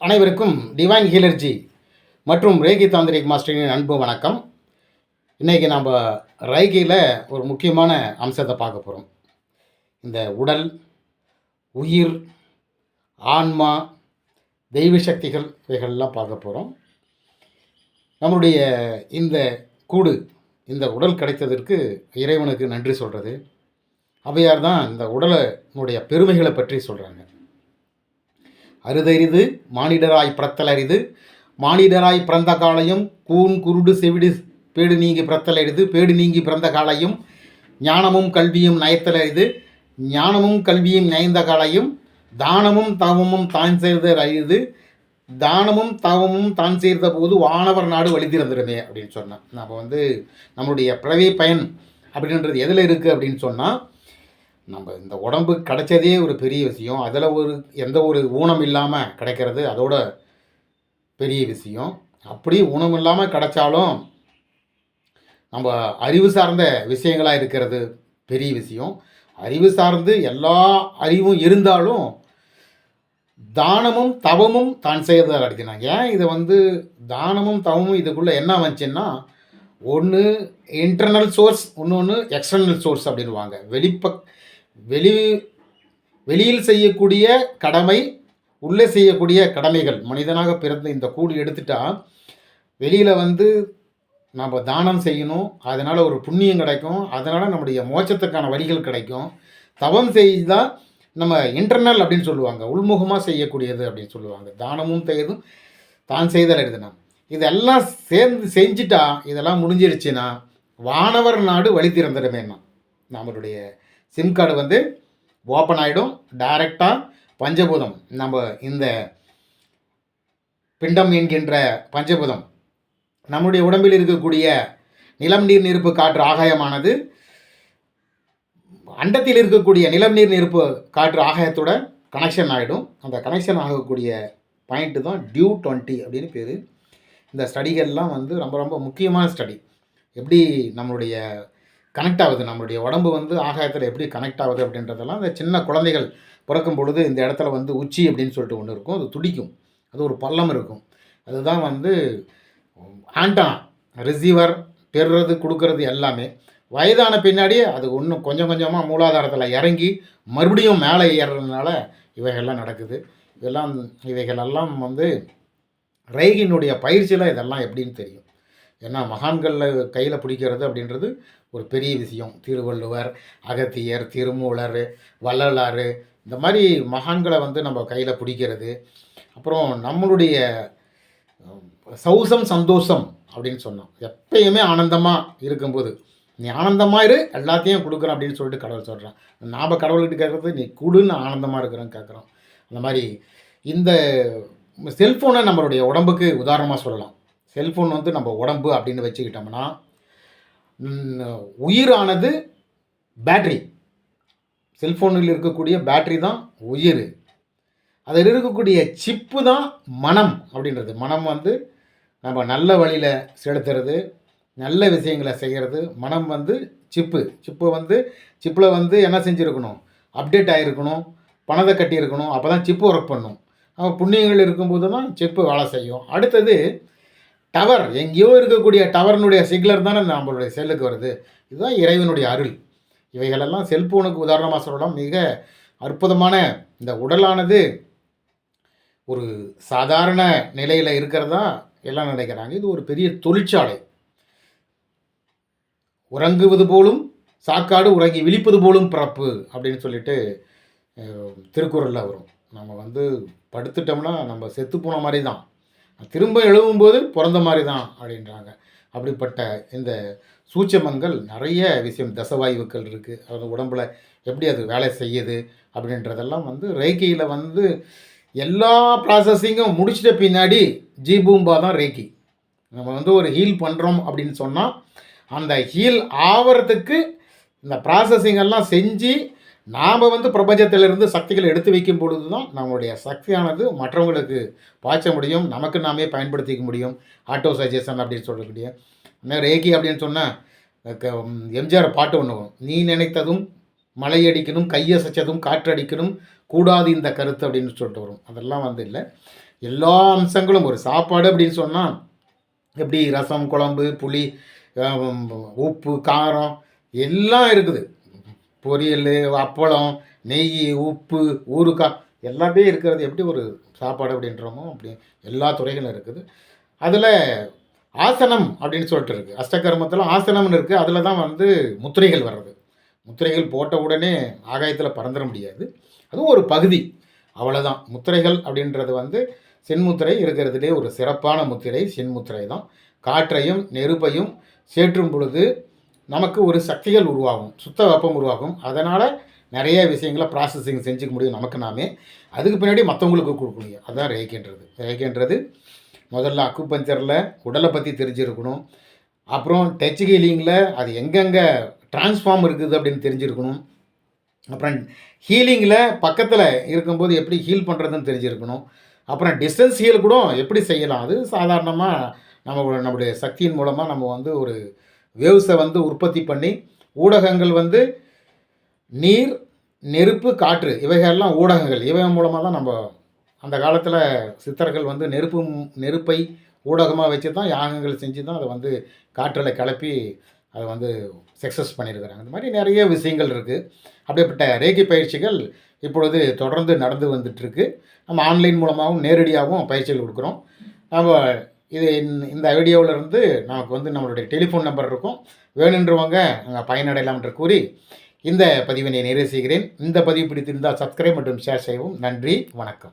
அனைவருக்கும் டிவைன் ஹீலர்ஜி மற்றும் ரேகி தாந்திரிக் மாஸ்டரின் அன்பு வணக்கம். இன்றைக்கி நம்ம ரைகியில் ஒரு முக்கியமான அம்சத்தை பார்க்க போகிறோம் இந்த உடல் உயிர் ஆன்மா தெய்வ சக்திகள் இவைகள்லாம் பார்க்க போகிறோம் நம்மளுடைய இந்த கூடு இந்த உடல் கிடைத்ததற்கு இறைவனுக்கு நன்றி சொல்கிறது அவையார் தான் இந்த உடலினுடைய பெருமைகளை பற்றி சொல்கிறாங்க அரிதரிது மானிடராய் பிரத்தலரிது. மானிடராய் பிறந்த காலையும் கூன் குருடு செவிடு பேடு நீங்கி பிறத்தல் பேடு நீங்கி பிறந்த காலையும் ஞானமும் கல்வியும் நயத்தலரிது. ஞானமும் கல்வியும் நயந்த காலையும் தானமும் தவமும் தான் சேர்ந்த அறிது தானமும் தவமும் தான் சேர்ந்த போது வானவர் நாடு வழிதிறந்துருமே அப்படின்னு சொன்னேன். நம்ம வந்து நம்மளுடைய பிறவி பயன் அப்படின்றது எதில் இருக்குது அப்படின்னு சொன்னால் நம்ம இந்த உடம்பு கிடைச்சதே ஒரு பெரிய விஷயம். அதில் ஒரு எந்த ஒரு ஊனம் இல்லாமல் கிடைக்கிறது அதோட பெரிய விஷயம். அப்படி ஊனம் இல்லாமல் கிடைச்சாலும் நம்ம அறிவு சார்ந்த விஷயங்களாக இருக்கிறது பெரிய விஷயம். அறிவு சார்ந்து எல்லா அறிவும் இருந்தாலும் தானமும் தவமும் தான் செய்தல் அடிக்கிறாங்க. ஏன் இதை வந்து தானமும் தவமும் இதுக்குள்ளே என்ன வந்துச்சுன்னா ஒன்று இன்டர்னல் சோர்ஸ் ஒன்று ஒன்று எக்ஸ்டர்னல் சோர்ஸ் அப்படின்வாங்க வெளிப்ப வெளி வெளியில் செய்யக்கூடிய கடமை உள்ளே செய்யக்கூடிய கடமைகள். மனிதனாக பிறந்த இந்த கூடு எடுத்துட்டா வெளியில் வந்து நம்ம தானம் செய்யணும் அதனால் ஒரு புண்ணியம் கிடைக்கும் அதனால் நம்முடைய மோட்சத்துக்கான வழிகள் கிடைக்கும். தவம் செய்தால் நம்ம இன்டர்னல் அப்படின்னு சொல்லுவாங்க உள்முகமாக செய்யக்கூடியது அப்படின்னு சொல்லுவாங்க. தானமும் செய்யதும் தான் செய்தல் எழுதுனா இதெல்லாம் சேர்ந்து செஞ்சுட்டா இதெல்லாம் முடிஞ்சிருச்சுன்னா வானவர் நாடு வழி திறந்துடுமேன்னா நம்மளுடைய சிம் கார்டு வந்து ஓப்பன் ஆகிடும் டைரெக்டாக பஞ்சபூதம். நம்ம இந்த பிண்டம் என்கின்ற பஞ்சபூதம் நம்முடைய உடம்பில் இருக்கக்கூடிய நிலம் நீர் நெருப்பு காற்று ஆகாயமானது அண்டத்தில் இருக்கக்கூடிய நிலம் நீர் நெருப்பு காற்று ஆகாயத்தோட கனெக்ஷன் ஆகிடும் அந்த கனெக்ஷன் ஆகக்கூடிய பாயிண்ட்டு தான் டியூ டுவெண்ட்டி அப்படின்னு பேர். இந்த ஸ்டடிகள்லாம் வந்து ரொம்ப ரொம்ப முக்கியமான ஸ்டடி எப்படி நம்மளுடைய கனெக்ட் ஆகுது. நம்மளுடைய உடம்பு வந்து ஆகாயத்தில் எப்படி கனெக்ட் ஆகுது அப்படின்றதெல்லாம் இந்த சின்ன குழந்தைகள் பிறக்கும் பொழுது இந்த இடத்துல வந்து உச்சி அப்படின்னு சொல்லிட்டு ஒன்று இருக்கும். அது துடிக்கும். அது ஒரு பள்ளம் இருக்கும். அதுதான் வந்து ஆண்டனா ரிசீவர் பெறுறது கொடுக்கறது எல்லாமே. வயதான பின்னாடி அது ஒன்றும் கொஞ்சம் கொஞ்சமாக மூலாதாரத்தில் இறங்கி மறுபடியும் மேலே ஏறுறதுனால இவைகள்லாம் நடக்குது. இதெல்லாம் இவைகளெல்லாம் வந்து ரைகினுடைய பயிற்சியில் இதெல்லாம் எப்படின்னு தெரியும். ஏன்னா மகான்களில் கையில் பிடிக்கிறது அப்படின்றது ஒரு பெரிய விஷயம். திருவள்ளுவர் அகத்தியர் திருமூலர் வள்ளலார் இந்த மாதிரி மகான்களை வந்து நம்ம கையில் பிடிக்கிறது. அப்புறம் நம்மளுடைய சௌசம் சந்தோஷம் அப்படின்னு சொன்னோம். எப்பயுமே ஆனந்தமாக இருக்கும்போது நீ ஆனந்தமாக இரு எல்லாத்தையும் கொடுக்குறேன் அப்படின்னு சொல்லிட்டு கடவுள் சொல்கிறான் நாம் கடவுள்கிட்ட கேட்குறது நீ கொடுன்னு ஆனந்தமாக இருக்கிறேன்னு கேட்குறோம் அந்த மாதிரி இந்த செல்ஃபோனை நம்மளுடைய உடம்புக்கு உதாரணமாக சொல்லலாம். செல்ஃபோன் வந்து நம்ம உடம்பு அப்படின்னு வச்சுக்கிட்டோம்னா உயிரானது பேட்ரி செல்ஃபோனில் இருக்கக்கூடிய பேட்ரி தான் உயிர். அதில் இருக்கக்கூடிய சிப்பு தான் மனம் அப்படின்றது. மனம் வந்து நம்ம நல்ல வழியில் செலுத்துறது நல்ல விஷயங்களை செய்கிறது. மனம் வந்து சிப்பு. சிப்பு வந்து சிப்பில் வந்து என்ன செஞ்சுருக்கணும்? அப்டேட் ஆகிருக்கணும் பணத்தை கட்டியிருக்கணும். அப்போ தான் சிப்பு ஒர்க் பண்ணும். அப்போ புண்ணியங்கள் இருக்கும்போது தான் சிப்பு வேலை செய்யும். அடுத்தது டவர் எங்கேயோ இருக்கக்கூடிய டவர்னுடைய சிக்னல் தானே நம்மளுடைய செல்லுக்கு வருது. இதுதான் இறைவனுடைய அருள். இவைகளெல்லாம் செல்ஃபோனுக்கு உதாரணமாக சொல்லலாம். மிக அற்புதமான இந்த உடலானது ஒரு சாதாரண நிலையில் இருக்கிறதா எல்லாம் நினைக்கிறாங்க. இது ஒரு பெரிய தொழிற்சாலை. உறங்குவது போலும் சாக்காடு உறங்கி விழிப்பது போலும் பிறப்பு அப்படின்னு சொல்லிட்டு திருக்குறளில் வரும். நம்ம வந்து படுத்துட்டோம்னா நம்ம செத்து போன மாதிரி தான் திரும்ப எழுவும்போது பிறந்த மாதிரி தான் அப்படின்றாங்க. அப்படிப்பட்ட இந்த சூட்சமங்கள் நிறைய விஷயம் தசவாயுக்கள் இருக்குது அது உடம்பில் எப்படி அது வேலை செய்யுது அப்படின்றதெல்லாம் வந்து ரேக்கியில் வந்து எல்லா ப்ராசஸிங்கும் முடிச்சிட்ட பின்னாடி ஜீபூம்பா தான் ரேக்கி நம்ம வந்து ஒரு ஹீல் பண்ணுறோம் அப்படின்னு சொன்னால் அந்த ஹீல் ஆகிறதுக்கு இந்த ப்ராசஸிங் எல்லாம் செஞ்சு நாம் வந்து பிரபஞ்சத்திலிருந்து சக்திகளை எடுத்து வைக்கும் பொழுது தான் நம்மளுடைய சக்தியானது மற்றவங்களுக்கு பாய்ச்ச முடியும் நமக்கு நாமே பயன்படுத்திக்க முடியும். ஆட்டோ சஜஷன் அப்படின்னு சொல்லக்கூடிய இன்னும் ரேகி அப்படின்னு சொன்னால் எம்ஜிஆர் பாட்டு ஒன்று வரும். நீ நினைத்ததும் மழை அடிக்கணும் கையசைச்சதும் காற்றடிக்கணும் கூடாது இந்த கருத்து அப்படின்னு சொல்லிட்டு வரும். அதெல்லாம் வந்து இல்லை. எல்லா அம்சங்களும் ஒரு சாப்பாடு அப்படின்னு சொன்னால் எப்படி ரசம் குழம்பு புளி உப்பு காரம் எல்லாம் இருக்குது. பொரியல் அப்பளம் நெய் உப்பு ஊறுகாய் எல்லாமே இருக்கிறது. எப்படி ஒரு சாப்பாடு அப்படின்றோமோ அப்படி எல்லா துறைகளும் இருக்குது. அதில் ஆசனம் அப்படின்னு சொல்லிட்டு இருக்குது அஷ்டகர்மத்தில் ஆசனம்னு இருக்குது அதில் தான் வந்து முத்திரைகள் வர்றது. முத்திரைகள் போட்ட உடனே ஆகாயத்தில் பறந்துட முடியாது. அதுவும் ஒரு பகுதி. அவ்வளோதான் முத்திரைகள் அப்படின்றது வந்து சென்முத்திரை இருக்கிறதுலே ஒரு சிறப்பான முத்திரை. சென்முத்திரை தான். காற்றையும் நெருப்பையும் சேற்றும் பொழுது நமக்கு ஒரு சக்திகள் உருவாகும் சுத்த வெப்பம் உருவாகும். அதனால் நிறைய விஷயங்களை ப்ராசஸிங் செஞ்சுக்க முடியும் நமக்கு நாமே. அதுக்கு பின்னாடி மற்றவங்களுக்கு கொடுக்க முடியும். அதுதான் ரேக்கின்றது ரேக்கின்றது முதல்ல அக்குபஞ்சரில் உடலை பற்றி தெரிஞ்சிருக்கணும். அப்புறம் டச் ஹீலிங்கில் அது எங்கெங்கே டிரான்ஸ்ஃபார்ம் இருக்குது அப்படின்னு தெரிஞ்சிருக்கணும். அப்புறம் ஹீலிங்கில் பக்கத்தில் இருக்கும்போது எப்படி ஹீல் பண்ணுறதுன்னு தெரிஞ்சிருக்கணும். அப்புறம் டிஸ்டன்ஸ் ஹீல் கூட எப்படி செய்யலாம்? அது சாதாரணமாக நம்ம நம்முடைய சக்தியின் மூலமாக நம்ம வந்து ஒரு வேவ்ஸை வந்து உற்பத்தி பண்ணி ஊடகங்கள் வந்து நீர் நெருப்பு காற்று இவைகள்லாம் ஊடகங்கள். இவை மூலமாக தான் நம்ம அந்த காலத்தில் சித்தர்கள் வந்து நெருப்பு நெருப்பை ஊடகமாக வச்சு தான் யாகங்கள் செஞ்சு தான் அதை வந்து காற்றில் கிளப்பி அதை வந்து சக்ஸஸ் பண்ணியிருக்கிறாங்க. இந்த மாதிரி நிறைய விஷயங்கள் இருக்குது அப்படிப்பட்ட ரேகி பயிற்சிகள் இப்பொழுது தொடர்ந்து நடந்து வந்துட்டுருக்கு நம்ம ஆன்லைன் மூலமாகவும் நேரடியாகவும் பயிற்சிகள் கொடுக்குறோம். நம்ம இது இந்த- இந்த நமக்கு வந்து நம்மளுடைய டெலிஃபோன் நம்பர் இருக்கும். வேணுன்றவங்க நாங்கள் பயனடையலாம் என்று கூறி இந்த பதிவினை நிறைவு செய்கிறேன். இந்த பதிவு பிடித்திருந்தால் சப்ஸ்கிரைப் மற்றும் ஷேர் செய்யவும். நன்றி. வணக்கம்.